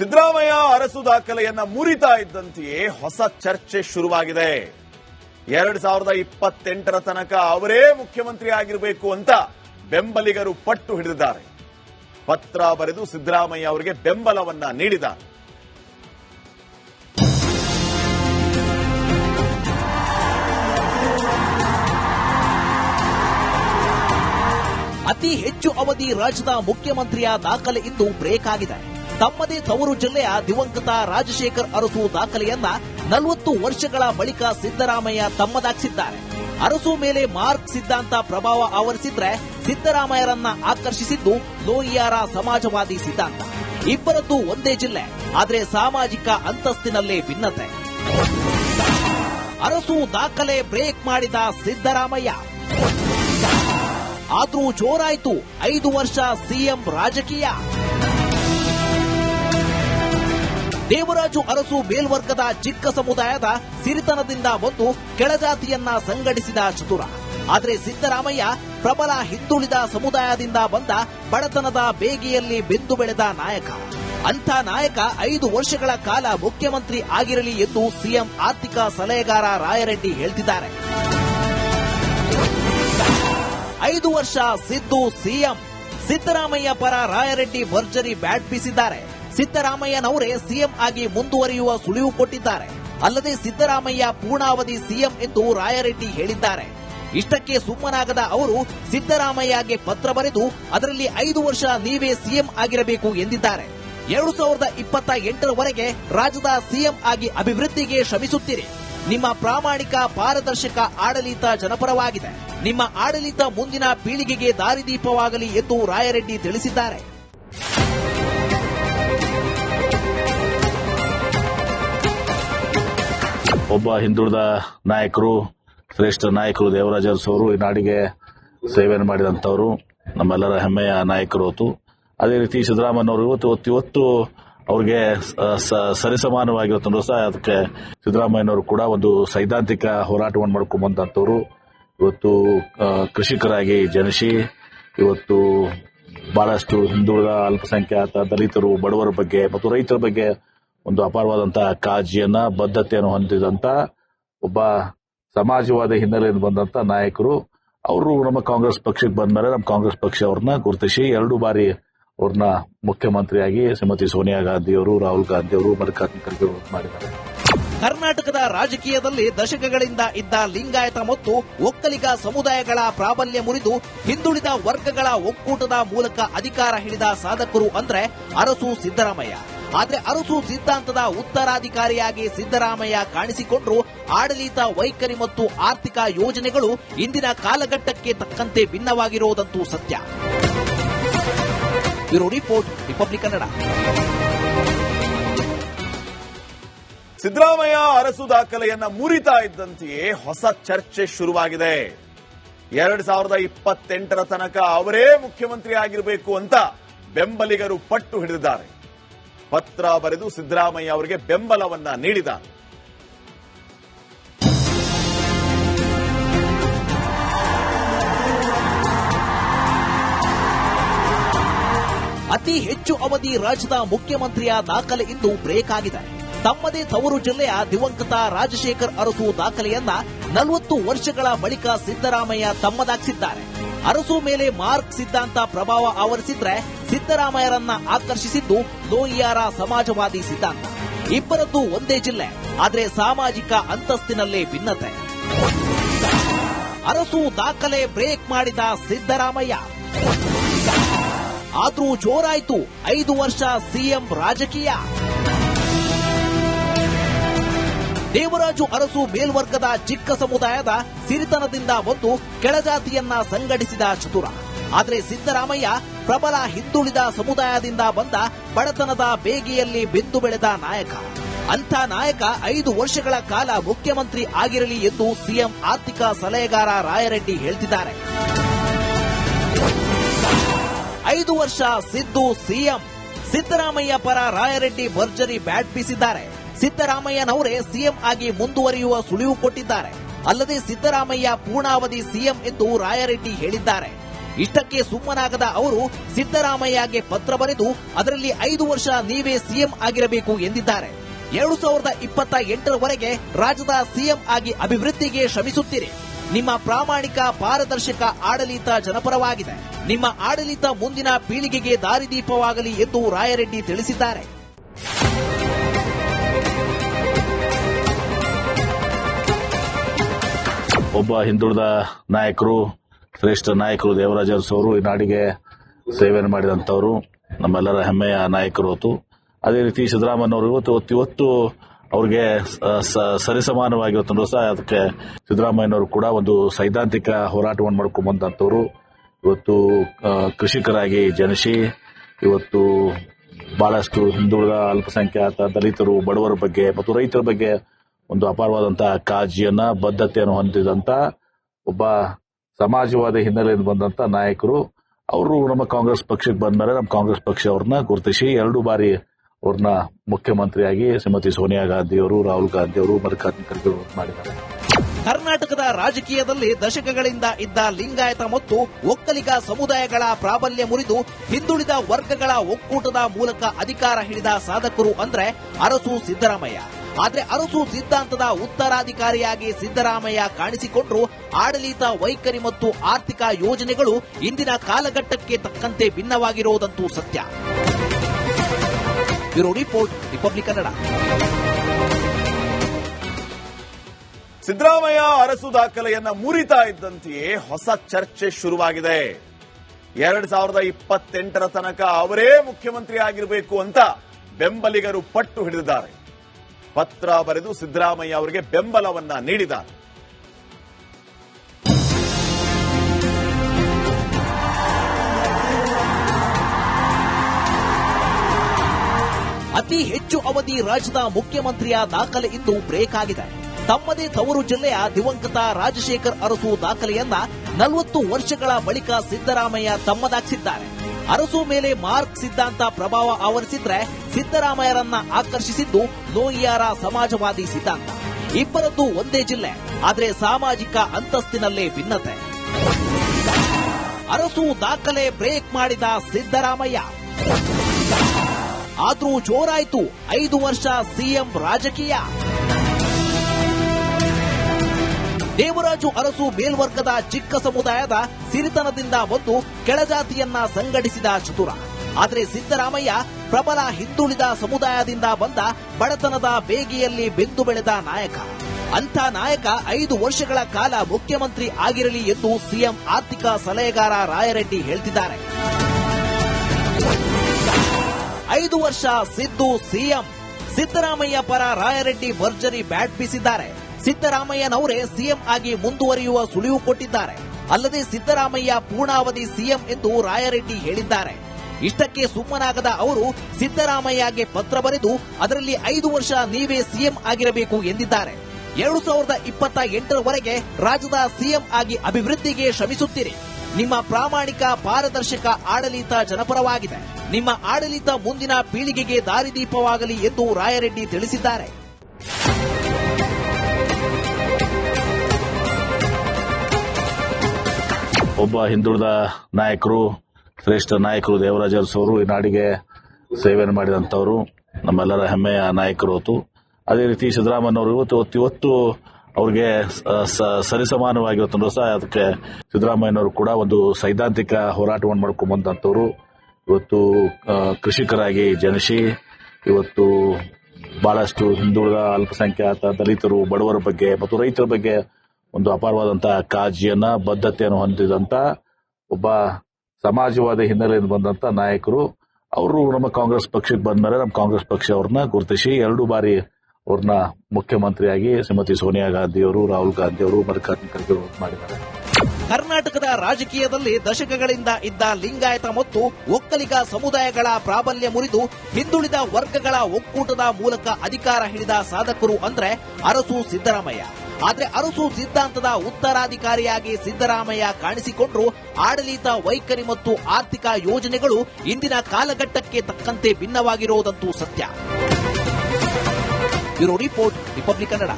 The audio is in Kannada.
ಸಿದ್ದರಾಮಯ್ಯ ಅರಸು ದಾಖಲೆಯನ್ನ ಮುರಿತಾ ಇದ್ದಂತೆಯೇ ಹೊಸ ಚರ್ಚೆ ಶುರುವಾಗಿದೆ. ಎರಡ್ ಸಾವಿರದ ಇಪ್ಪತ್ತೆಂಟರ ತನಕ ಅವರೇ ಮುಖ್ಯಮಂತ್ರಿ ಆಗಿರಬೇಕು ಅಂತ ಬೆಂಬಲಿಗರು ಪಟ್ಟು ಹಿಡಿದಿದ್ದಾರೆ. ಪತ್ರ ಬರೆದು ಸಿದ್ದರಾಮಯ್ಯ ಅವರಿಗೆ ಬೆಂಬಲವನ್ನ ನೀಡಿದ್ದಾರೆ. ಅತಿ ಹೆಚ್ಚು ಅವಧಿ ರಾಜ್ಯದ ಮುಖ್ಯಮಂತ್ರಿಯ ದಾಖಲೆ ಇಂದು ಬ್ರೇಕ್ ಆಗಿದೆ. ತಮ್ಮದೇ ತವರು ಜಿಲ್ಲೆಯ ದಿವಂಗತ ರಾಜಶೇಖರ್ ಅರಸು ದಾಖಲೆಯನ್ನ ನಲವತ್ತು ವರ್ಷಗಳ ಬಳಿಕ ಸಿದ್ದರಾಮಯ್ಯ ತಮ್ಮದಾಗಿಸಿದ್ದಾರೆ. ಅರಸು ಮೇಲೆ ಮಾರ್ಕ್ ಸಿದ್ಧಾಂತ ಪ್ರಭಾವ ಆವರಿಸಿದ್ರೆ ಸಿದ್ದರಾಮಯ್ಯರನ್ನ ಆಕರ್ಷಿಸಿದ್ದು ಲೋಹಿಯಾರ ಸಮಾಜವಾದಿ ಸಿದ್ಧಾಂತ. ಇಬ್ಬರದ್ದು ಒಂದೇ ಜಿಲ್ಲೆ, ಆದರೆ ಸಾಮಾಜಿಕ ಅಂತಸ್ತಿನಲ್ಲೇ ಭಿನ್ನತೆ. ಅರಸು ದಾಖಲೆ ಬ್ರೇಕ್ ಮಾಡಿದ ಸಿದ್ದರಾಮಯ್ಯ. ಆದ್ರೂ ಜೋರಾಯ್ತು, ಐದು ವರ್ಷ ಸಿಎಂ ರಾಜಕೀಯ. ದೇವರಾಜು ಅರಸು ಮೇಲ್ವರ್ಗದ ಚಿಕ್ಕ ಸಮುದಾಯದ ಸಿರಿತನದಿಂದ ಬಂದು ಕೆಳಜಾತಿಯನ್ನ ಸಂಘಟಿಸಿದ ಚತುರ. ಆದರೆ ಸಿದ್ದರಾಮಯ್ಯ ಪ್ರಬಲ ಹಿಂದುಳಿದ ಸಮುದಾಯದಿಂದ ಬಂದ ಬಡತನದ ಬೇಗೆಯಲ್ಲಿ ಬೆಂದು ಬೆಳೆದ ನಾಯಕ. ಅಂಥ ನಾಯಕ ಐದು ವರ್ಷಗಳ ಕಾಲ ಮುಖ್ಯಮಂತ್ರಿ ಆಗಿರಲಿ ಎಂದು ಸಿಎಂ ಆರ್ಥಿಕ ಸಲಹೆಗಾರ ರಾಯರೆಡ್ಡಿ ಹೇಳ್ತಿದ್ದಾರೆ. ಐದು ವರ್ಷ ಸಿದ್ದು ಸಿಎಂ. ಸಿದ್ದರಾಮಯ್ಯ ಪರ ರಾಯರೆಡ್ಡಿ ಭರ್ಜರಿ ಬ್ಯಾಟ್ ಬೀಸಿದ್ದಾರೆ. ಸಿದ್ದರಾಮಯ್ಯನವರೇ ಸಿಎಂ ಆಗಿ ಮುಂದುವರಿಯುವ ಸುಳಿವು ಕೊಟ್ಟಿದ್ದಾರೆ. ಅಲ್ಲದೆ ಸಿದ್ದರಾಮಯ್ಯ ಪೂರ್ಣಾವಧಿ ಸಿಎಂ ಎಂದು ರಾಯರೆಡ್ಡಿ ಹೇಳಿದ್ದಾರೆ. ಇಷ್ಟಕ್ಕೆ ಸುಮ್ಮನಾಗದ ಅವರು ಸಿದ್ದರಾಮಯ್ಯಗೆ ಪತ್ರ ಬರೆದು ಅದರಲ್ಲಿ ಐದು ವರ್ಷ ನೀವೇ ಸಿಎಂ ಆಗಿರಬೇಕು ಎಂದಿದ್ದಾರೆ. ಎರಡು ಸಾವಿರದ ಇಪ್ಪತ್ತ ಎಂಟರವರೆಗೆ ರಾಜ್ಯದ ಸಿಎಂ ಆಗಿ ಅಭಿವೃದ್ಧಿಗೆ ಶ್ರಮಿಸುತ್ತೀರಿ. ನಿಮ್ಮ ಪ್ರಾಮಾಣಿಕ ಪಾರದರ್ಶಕ ಆಡಳಿತ ಜನಪರವಾಗಿದೆ. ನಿಮ್ಮ ಆಡಳಿತ ಮುಂದಿನ ಪೀಳಿಗೆಗೆ ದಾರಿದೀಪವಾಗಲಿ ಎಂದು ರಾಯರೆಡ್ಡಿ ತಿಳಿಸಿದ್ದಾರೆ. ಒಬ್ಬ ಹಿಂದುಳಿದ ನಾಯಕರು, ಶ್ರೇಷ್ಠ ನಾಯಕರು ದೇವರಾಜ ಅವರು ಈ ನಾಡಿಗೆ ಸೇವೆಯನ್ನು ಮಾಡಿದಂಥವರು. ನಮ್ಮೆಲ್ಲರ ಹೆಮ್ಮೆಯ ನಾಯಕರು ಹೊತ್ತು ಅದೇ ರೀತಿ ಸಿದ್ದರಾಮಯ್ಯನವರು ಇವತ್ತು ಇವತ್ತು ಅವ್ರಿಗೆ ಸರಿಸಮಾನವಾಗಿರುತ್ತಂದ್ರೂ ಸಹ ಅದಕ್ಕೆ ಸಿದ್ದರಾಮಯ್ಯನವರು ಕೂಡ ಒಂದು ಸೈದ್ಧಾಂತಿಕ ಹೋರಾಟವನ್ನು ಮಾಡ್ಕೊಂಡು ಬಂದಂಥವ್ರು. ಇವತ್ತು ಕೃಷಿಕರಾಗಿ ಜನಿಸಿ ಇವತ್ತು ಬಹಳಷ್ಟು ಹಿಂದುಳಿದ ಅಲ್ಪಸಂಖ್ಯಾತ ದಲಿತರು, ಬಡವರ ಬಗ್ಗೆ ಮತ್ತು ರೈತರ ಬಗ್ಗೆ ಒಂದು ಅಪಾರವಾದಂತಹ ಕಾಳಜಿಯನ್ನ ಬದ್ಧತೆಯನ್ನು ಹೊಂದಿದಂತ ಒಬ್ಬ ಸಮಾಜವಾದ ಹಿನ್ನೆಲೆಯಿಂದ ಬಂದಂತ ನಾಯಕರು. ಅವರು ನಮ್ಮ ಕಾಂಗ್ರೆಸ್ ಪಕ್ಷಕ್ಕೆ ಬಂದ್ಮೇಲೆ ನಮ್ಮ ಕಾಂಗ್ರೆಸ್ ಪಕ್ಷ ಅವ್ರನ್ನ ಗುರುತಿಸಿ ಎರಡು ಬಾರಿ ಅವ್ರನ್ನ ಮುಖ್ಯಮಂತ್ರಿಯಾಗಿ ಶ್ರೀಮತಿ ಸೋನಿಯಾ ಗಾಂಧಿ ಅವರು ರಾಹುಲ್ ಗಾಂಧಿ ಅವರು ಮಲ್ಲಿಕಾರ್ಜುನ ಖರ್ಗೆ ಮಾಡಿದ್ದಾರೆ. ಕರ್ನಾಟಕದ ರಾಜಕೀಯದಲ್ಲಿ ದಶಕಗಳಿಂದ ಇದ್ದ ಲಿಂಗಾಯತ ಮತ್ತು ಒಕ್ಕಲಿಗ ಸಮುದಾಯಗಳ ಪ್ರಾಬಲ್ಯ ಮುರಿದು ಹಿಂದುಳಿದ ವರ್ಗಗಳ ಒಕ್ಕೂಟದ ಮೂಲಕ ಅಧಿಕಾರ ಹಿಡಿದ ಸಾಧಕರು ಅಂದ್ರೆ ಅರಸು ಸಿದ್ದರಾಮಯ್ಯ. ಆದ್ರೆ ಅರಸು ಸಿದ್ಧಾಂತದ ಉತ್ತರಾಧಿಕಾರಿಯಾಗಿ ಸಿದ್ದರಾಮಯ್ಯ ಕಾಣಿಸಿಕೊಂಡ್ರು ಆಡಳಿತ, ವೈಖರಿ ಮತ್ತು ಆರ್ಥಿಕ ಯೋಜನೆಗಳು ಇಂದಿನ ಕಾಲಘಟ್ಟಕ್ಕೆ ತಕ್ಕಂತೆ ಭಿನ್ನವಾಗಿರುವುದಂತೂ ಸತ್ಯ. Bureau report, Republic Kannada. Siddaramaiah Arasu ದಾಖಲೆಯನ್ನ ಮುರಿತಾ ಇದ್ದಂತೆಯೇ ಹೊಸ ಚರ್ಚೆ ಶುರುವಾಗಿದೆ. ಎರಡ್ ಸಾವಿರದ ಇಪ್ಪತ್ತೆಂಟರ ತನಕ ಅವರೇ ಮುಖ್ಯಮಂತ್ರಿ ಆಗಿರಬೇಕು ಅಂತ ಬೆಂಬಲಿಗರು ಪಟ್ಟು ಹಿಡಿದಿದ್ದಾರೆ. ಪತ್ರ ಬರೆದು ಸಿದ್ದರಾಮಯ್ಯ ಅವರಿಗೆ ಬೆಂಬಲವನ್ನ ನೀಡಿದ ಅತಿ ಹೆಚ್ಚು ಅವಧಿ ರಾಜ್ಯದ ಮುಖ್ಯಮಂತ್ರಿಯ ದಾಖಲೆ ಇಂದು ಬ್ರೇಕ್ ಆಗಿದೆ. ತಮ್ಮದೇ ತವರು ಜಿಲ್ಲೆಯ ದಿವಂಗತ ರಾಜಶೇಖರ್ ಅರಸು ದಾಖಲೆಯನ್ನ ನಲವತ್ತು ವರ್ಷಗಳ ಬಳಿಕ ಸಿದ್ದರಾಮಯ್ಯ ತಮ್ಮದಾಗಿಸಿದ್ದಾರೆ. ಅರಸು ಮೇಲೆ ಮಾರ್ಕ್ ಸಿದ್ಧಾಂತ ಪ್ರಭಾವ ಆವರಿಸಿದ್ರೆ ಸಿದ್ದರಾಮಯ್ಯರನ್ನ ಆಕರ್ಷಿಸಿದ್ದು ಲೋಹಿಯಾರ ಸಮಾಜವಾದಿ ಸಿದ್ಧಾಂತ. ಇಬ್ಬರದ್ದು ಒಂದೇ ಜಿಲ್ಲೆ, ಆದರೆ ಸಾಮಾಜಿಕ ಅಂತಸ್ತಿನಲ್ಲೇ ಭಿನ್ನತೆ. ಅರಸು ದಾಖಲೆ ಬ್ರೇಕ್ ಮಾಡಿದ ಸಿದ್ದರಾಮಯ್ಯ. ಆದ್ರೂ ಜೋರಾಯ್ತು, ಐದು ವರ್ಷ ಸಿಎಂ ರಾಜಕೀಯ. ದೇವರಾಜು ಅರಸು ಮೇಲ್ವರ್ಗದ ಚಿಕ್ಕ ಸಮುದಾಯದ ಸಿರಿತನದಿಂದ ಒಂದು ಕೆಳಜಾತಿಯನ್ನ ಸಂಘಟಿಸಿದ ಚತುರ. ಆದರೆ ಸಿದ್ದರಾಮಯ್ಯ ಪ್ರಬಲ ಹಿಂದುಳಿದ ಸಮುದಾಯದಿಂದ ಬಂದ ಬಡತನದ ಬೇಗೆಯಲ್ಲಿ ಬೆಂದು ಬೆಳೆದ ನಾಯಕ. ಅಂಥ ನಾಯಕ ಐದು ವರ್ಷಗಳ ಕಾಲ ಮುಖ್ಯಮಂತ್ರಿ ಆಗಿರಲಿ ಎಂದು ಸಿಎಂ ಆರ್ಥಿಕ ಸಲಹೆಗಾರ ರಾಯರೆಡ್ಡಿ ಹೇಳ್ತಿದ್ದಾರೆ. ಐದು ವರ್ಷ ಸಿದ್ದು ಸಿಎಂ. ಸಿದ್ದರಾಮಯ್ಯ ಪರ ರಾಯರೆಡ್ಡಿ ಭರ್ಜರಿ ಬ್ಯಾಟ್ ಬೀಸಿದ್ದಾರೆ ಸಿದ್ದರಾಮಯ್ಯನವರೇ ಸಿಎಂ ಆಗಿ ಮುಂದುವರಿಯುವ ಸುಳಿವು ಕೊಟ್ಟಿದ್ದಾರೆ. ಅಲ್ಲದೆ ಸಿದ್ದರಾಮಯ್ಯ ಪೂರ್ಣಾವಧಿ ಸಿಎಂ ಎಂದು ರಾಯರೆಡ್ಡಿ ಹೇಳಿದ್ದಾರೆ. ಇಷ್ಟಕ್ಕೆ ಸುಮ್ಮನಾಗದ ಅವರು ಸಿದ್ದರಾಮಯ್ಯಗೆ ಪತ್ರ ಬರೆದು ಅದರಲ್ಲಿ ಐದು ವರ್ಷ ನೀವೇ ಸಿಎಂ ಆಗಿರಬೇಕು ಎಂದಿದ್ದಾರೆ. ಎರಡು ಸಾವಿರದ ಇಪ್ಪತ್ತ ಎಂಟರವರೆಗೆ ರಾಜ್ಯದ ಸಿಎಂ ಆಗಿ ಅಭಿವೃದ್ಧಿಗೆ ಶ್ರಮಿಸುತ್ತೀರಿ. ನಿಮ್ಮ ಪ್ರಾಮಾಣಿಕ ಪಾರದರ್ಶಕ ಆಡಳಿತ ಜನಪರವಾಗಿದೆ. ನಿಮ್ಮ ಆಡಳಿತ ಮುಂದಿನ ಪೀಳಿಗೆಗೆ ದಾರಿದೀಪವಾಗಲಿ ಎಂದು ರಾಯರೆಡ್ಡಿ ತಿಳಿಸಿದ್ದಾರೆ. ಒಬ್ಬ ಹಿಂದುಳಿದ ನಾಯಕರು ಶ್ರೇಷ್ಠ ನಾಯಕರು ದೇವರಾಜ ಅವರು ಈ ನಾಡಿಗೆ ಸೇವೆಯನ್ನು ಮಾಡಿದಂಥವರು, ನಮ್ಮೆಲ್ಲರ ಹೆಮ್ಮೆಯ ನಾಯಕರು ಹೊತ್ತು. ಅದೇ ರೀತಿ ಸಿದ್ದರಾಮಯ್ಯನವರು ಇವತ್ತು ಇವತ್ತು- ಅವ್ರಿಗೆ ಸ- ಸ- ಸರಿಸಮಾನವಾಗಿರುತ್ತೋ ಸಹ ಅದಕ್ಕೆ ಸಿದ್ದರಾಮಯ್ಯನವರು ಕೂಡ ಒಂದು ಸೈದ್ಧಾಂತಿಕ ಹೋರಾಟವನ್ನು ಮಾಡ್ಕೊಂಡ್ ಬಂದಂಥವ್ರು. ಇವತ್ತು ಕೃಷಿಕರಾಗಿ ಜನಿಸಿ, ಇವತ್ತು ಬಹಳಷ್ಟು ಹಿಂದುಳಿದ ಅಲ್ಪಸಂಖ್ಯಾತ ದಲಿತರು, ಬಡವರ ಬಗ್ಗೆ ಮತ್ತು ರೈತರ ಬಗ್ಗೆ ಒಂದು ಅಪಾರವಾದಂತಹ ಕಾಳಜಿಯನ್ನ, ಬದ್ಧತೆಯನ್ನು ಹೊಂದಿದಂತ ಒಬ್ಬ ಸಮಾಜವಾದಿ ಹಿನ್ನೆಲೆಯಿಂದ ಬಂದಂತ ನಾಯಕರು, ಅವರು ನಮ್ಮ ಕಾಂಗ್ರೆಸ್ ಪಕ್ಷಕ್ಕೆ ಬಂದ ಮೇಲೆ ನಮ್ಮ ಕಾಂಗ್ರೆಸ್ ಪಕ್ಷ ಅವ್ರನ್ನ ಗುರುತಿಸಿ ಎರಡು ಬಾರಿ ಅವ್ರನ್ನ ಮುಖ್ಯಮಂತ್ರಿಯಾಗಿ ಶ್ರೀಮತಿ ಸೋನಿಯಾ ಗಾಂಧಿ ಅವರು ರಾಹುಲ್ ಗಾಂಧಿ ಅವರು ಮಲ್ಲಿಕಾರ್ಜುನ ಖರ್ಗೆ ಮಾಡಿದ್ದಾರೆ. ಕರ್ನಾಟಕದ ರಾಜಕೀಯದಲ್ಲಿ ದಶಕಗಳಿಂದ ಇದ್ದ ಲಿಂಗಾಯತ ಮತ್ತು ಒಕ್ಕಲಿಗ ಸಮುದಾಯಗಳ ಪ್ರಾಬಲ್ಯ ಮುರಿದು ಹಿಂದುಳಿದ ವರ್ಗಗಳ ಒಕ್ಕೂಟದ ಮೂಲಕ ಅಧಿಕಾರ ಹಿಡಿದ ಸಾಧಕರು ಅಂದ್ರೆ ಅರಸು ಸಿದ್ದರಾಮಯ್ಯ. ಆದ್ರೆ ಅರಸು ಸಿದ್ಧಾಂತದ ಉತ್ತರಾಧಿಕಾರಿಯಾಗಿ ಸಿದ್ದರಾಮಯ್ಯ ಕಾಣಿಸಿಕೊಂಡ್ರು ಆಡಳಿತ, ವೈಖರಿ ಮತ್ತು ಆರ್ಥಿಕ ಯೋಜನೆಗಳು ಇಂದಿನ ಕಾಲಘಟ್ಟಕ್ಕೆ ತಕ್ಕಂತೆ ಭಿನ್ನವಾಗಿರುವುದಂತೂ ಸತ್ಯ. Bureau report, Republic Kannada. Siddaramaiah Arasu ದಾಖಲೆಯನ್ನ ಮುರಿತಾ ಇದ್ದಂತೆಯೇ ಹೊಸ ಚರ್ಚೆ ಶುರುವಾಗಿದೆ. ಎರಡ್ ಸಾವಿರದ ಇಪ್ಪತ್ತೆಂಟರ ತನಕ ಅವರೇ ಮುಖ್ಯಮಂತ್ರಿ ಆಗಿರಬೇಕು ಅಂತ ಬೆಂಬಲಿಗರು ಪಟ್ಟು ಹಿಡಿದಿದ್ದಾರೆ. ಪತ್ರ ಬರೆದು ಸಿದ್ದರಾಮಯ್ಯ ಅವರಿಗೆ ಬೆಂಬಲವನ್ನ ನೀಡಿದ ಅತಿ ಹೆಚ್ಚು ಅವಧಿ ರಾಜ್ಯದ ಮುಖ್ಯಮಂತ್ರಿಯ ದಾಖಲೆ ಇಂದು ಬ್ರೇಕ್ ಆಗಿದೆ. ತಮ್ಮದೇ ತವರು ಜಿಲ್ಲೆಯ ದಿವಂಗತ ರಾಜಶೇಖರ್ ಅರಸು ದಾಖಲೆಯನ್ನ ನಲವತ್ತು ವರ್ಷಗಳ ಬಳಿಕ ಸಿದ್ದರಾಮಯ್ಯ ತಮ್ಮದಾಗಿಸಿದ್ದಾರೆ. ಅರಸು ಮೇಲೆ ಮಾರ್ಕ್ ಸಿದ್ಧಾಂತ ಪ್ರಭಾವ ಆವರಿಸಿದ್ರೆ ಸಿದ್ದರಾಮಯ್ಯರನ್ನ ಆಕರ್ಷಿಸಿದ್ದು ಲೋಹಿಯಾರ ಸಮಾಜವಾದಿ ಸಿದ್ಧಾಂತ. ಇಬ್ಬರದ್ದು ಒಂದೇ ಜಿಲ್ಲೆ, ಆದ್ರೆ ಸಾಮಾಜಿಕ ಅಂತಸ್ತಿನಲ್ಲೇ ಭಿನ್ನತೆ. ಅರಸು ದಾಖಲೆ ಬ್ರೇಕ್ ಮಾಡಿದ ಸಿದ್ದರಾಮಯ್ಯ. ಆದ್ರೂ ಜೋರಾಯ್ತು, ಐದು ವರ್ಷ ಸಿಎಂ ರಾಜಕೀಯ. ದೇವರಾಜು ಅರಸು ಮೇಲ್ವರ್ಗದ ಚಿಕ್ಕ ಸಮುದಾಯದ ಸಿರಿತನದಿಂದ ಬಂದು ಕೆಳಜಾತಿಯನ್ನ ಸಂಘಟಿಸಿದ ಚತುರ. ಆದರೆ ಸಿದ್ದರಾಮಯ್ಯ ಪ್ರಬಲ ಹಿಂದುಳಿದ ಸಮುದಾಯದಿಂದ ಬಂದ ಬಡತನದ ಬೇಗೆಯಲ್ಲಿ ಬೆಂದು ಬೆಳೆದ ನಾಯಕ. ಅಂಥ ನಾಯಕ ಐದು ವರ್ಷಗಳ ಕಾಲ ಮುಖ್ಯಮಂತ್ರಿ ಆಗಿರಲಿ ಎಂದು ಸಿಎಂ ಆರ್ಥಿಕ ಸಲಹೆಗಾರ ರಾಯರೆಡ್ಡಿ ಹೇಳ್ತಿದ್ದಾರೆ. ಐದು ವರ್ಷ ಸಿದ್ದು ಸಿಎಂ ಸಿದ್ದರಾಮಯ್ಯ ಪರ ರಾಯರೆಡ್ಡಿ ಭರ್ಜರಿ ಬ್ಯಾಟ್ ಬೀಸಿದ್ದಾರೆ. ಸಿದ್ದರಾಮಯ್ಯನವರೇ ಸಿಎಂ ಆಗಿ ಮುಂದುವರಿಯುವ ಸುಳಿವು ಕೊಟ್ಟಿದ್ದಾರೆ. ಅಲ್ಲದೆ ಸಿದ್ದರಾಮಯ್ಯ ಪೂರ್ಣಾವಧಿ ಸಿಎಂ ಎಂದು ರಾಯರೆಡ್ಡಿ ಹೇಳಿದ್ದಾರೆ. ಇಷ್ಟಕ್ಕೆ ಸುಮ್ಮನಾಗದ ಅವರು ಸಿದ್ದರಾಮಯ್ಯಗೆ ಪತ್ರ ಬರೆದು ಅದರಲ್ಲಿ ಐದು ವರ್ಷ ನೀವೇ ಸಿಎಂ ಆಗಿರಬೇಕು ಎಂದಿದ್ದಾರೆ. ಎರಡು ಸಾವಿರದ ಇಪ್ಪತ್ತ ಎಂಟರವರೆಗೆ ರಾಜ್ಯದ ಸಿಎಂ ಆಗಿ ಅಭಿವೃದ್ಧಿಗೆ ಶ್ರಮಿಸುತ್ತೀರಿ. ನಿಮ್ಮ ಪ್ರಾಮಾಣಿಕ ಪಾರದರ್ಶಕ ಆಡಳಿತ ಜನಪರವಾಗಿದೆ. ನಿಮ್ಮ ಆಡಳಿತ ಮುಂದಿನ ಪೀಳಿಗೆಗೆ ದಾರಿದೀಪವಾಗಲಿ ಎಂದು ರಾಯರೆಡ್ಡಿ ತಿಳಿಸಿದ್ದಾರೆ. ಒಬ್ಬ ಹಿಂದುಳಿದ ನಾಯಕರು, ಶ್ರೇಷ್ಠ ನಾಯಕರು ದೇವರಾಜ ಅರಸವರು ಈ ನಾಡಿಗೆ ಸೇವೆಯನ್ನು ಮಾಡಿದಂಥವರು. ನಮ್ಮೆಲ್ಲರ ಹೆಮ್ಮೆಯ ನಾಯಕರು ಹೊತ್ತು ಅದೇ ರೀತಿ ಸಿದ್ದರಾಮಯ್ಯನವರು ಇವತ್ತು ಇವತ್ತು ಇವತ್ತು ಅವ್ರಿಗೆ ಸರಿಸಮಾನವಾಗಿರುತ್ತೋ ಸಹ ಅದಕ್ಕೆ ಸಿದ್ದರಾಮಯ್ಯನವರು ಕೂಡ ಒಂದು ಸೈದ್ಧಾಂತಿಕ ಹೋರಾಟವನ್ನು ಮಾಡ್ಕೊಂಡು ಇವತ್ತು ಕೃಷಿಕರಾಗಿ ಜನಿಸಿ ಇವತ್ತು ಬಹಳಷ್ಟು ಹಿಂದುಳಿದ ಅಲ್ಪಸಂಖ್ಯಾತ ದಲಿತರು, ಬಡವರ ಬಗ್ಗೆ ಮತ್ತು ರೈತರ ಬಗ್ಗೆ ಒಂದು ಅಪಾರವಾದಂತಹ ಕಾಳಜಿಯನ್ನ ಬದ್ಧತೆಯನ್ನು ಹೊಂದಿದಂತ ಒಬ್ಬ ಸಮಾಜವಾದಿ ಹಿನ್ನೆಲೆಯಿಂದ ಬಂದಂತ ನಾಯಕರು. ಅವರು ನಮ್ಮ ಕಾಂಗ್ರೆಸ್ ಪಕ್ಷಕ್ಕೆ ಬಂದ ಮೇಲೆ ನಮ್ಮ ಕಾಂಗ್ರೆಸ್ ಪಕ್ಷ ಅವ್ರನ್ನ ಗುರುತಿಸಿ, ಎರಡು ಬಾರಿ ಅವ್ರನ್ನ ಮುಖ್ಯಮಂತ್ರಿಯಾಗಿ ಶ್ರೀಮತಿ ಸೋನಿಯಾ ಗಾಂಧಿ ಅವರು ರಾಹುಲ್ ಗಾಂಧಿ ಅವರು ಮಲ್ಲಿಕಾರ್ಜುನ ಖರ್ಗೆ ಮಾಡಿದ್ದಾರೆ. ಕರ್ನಾಟಕದ ರಾಜಕೀಯದಲ್ಲಿ ದಶಕಗಳಿಂದ ಇದ್ದ ಲಿಂಗಾಯತ ಮತ್ತು ಒಕ್ಕಲಿಗ ಸಮುದಾಯಗಳ ಪ್ರಾಬಲ್ಯ ಮುರಿದು ಹಿಂದುಳಿದ ವರ್ಗಗಳ ಒಕ್ಕೂಟದ ಮೂಲಕ ಅಧಿಕಾರ ಹಿಡಿದ ಸಾಧಕರು ಅಂದ್ರೆ ಅರಸು ಸಿದ್ದರಾಮಯ್ಯ. ಆದ್ರೆ ಅರಸು ಸಿದ್ಧಾಂತದ ಉತ್ತರಾಧಿಕಾರಿಯಾಗಿ ಸಿದ್ದರಾಮಯ್ಯ ಕಾಣಿಸಿಕೊಂಡ್ರು ಆಡಳಿತ, ವೈಖರಿ ಮತ್ತು ಆರ್ಥಿಕ ಯೋಜನೆಗಳು ಇಂದಿನ ಕಾಲಘಟ್ಟಕ್ಕೆ ತಕ್ಕಂತೆ ಭಿನ್ನವಾಗಿರುವುದಂತೂ ಸತ್ಯ. Bureau report, Republic Kannada.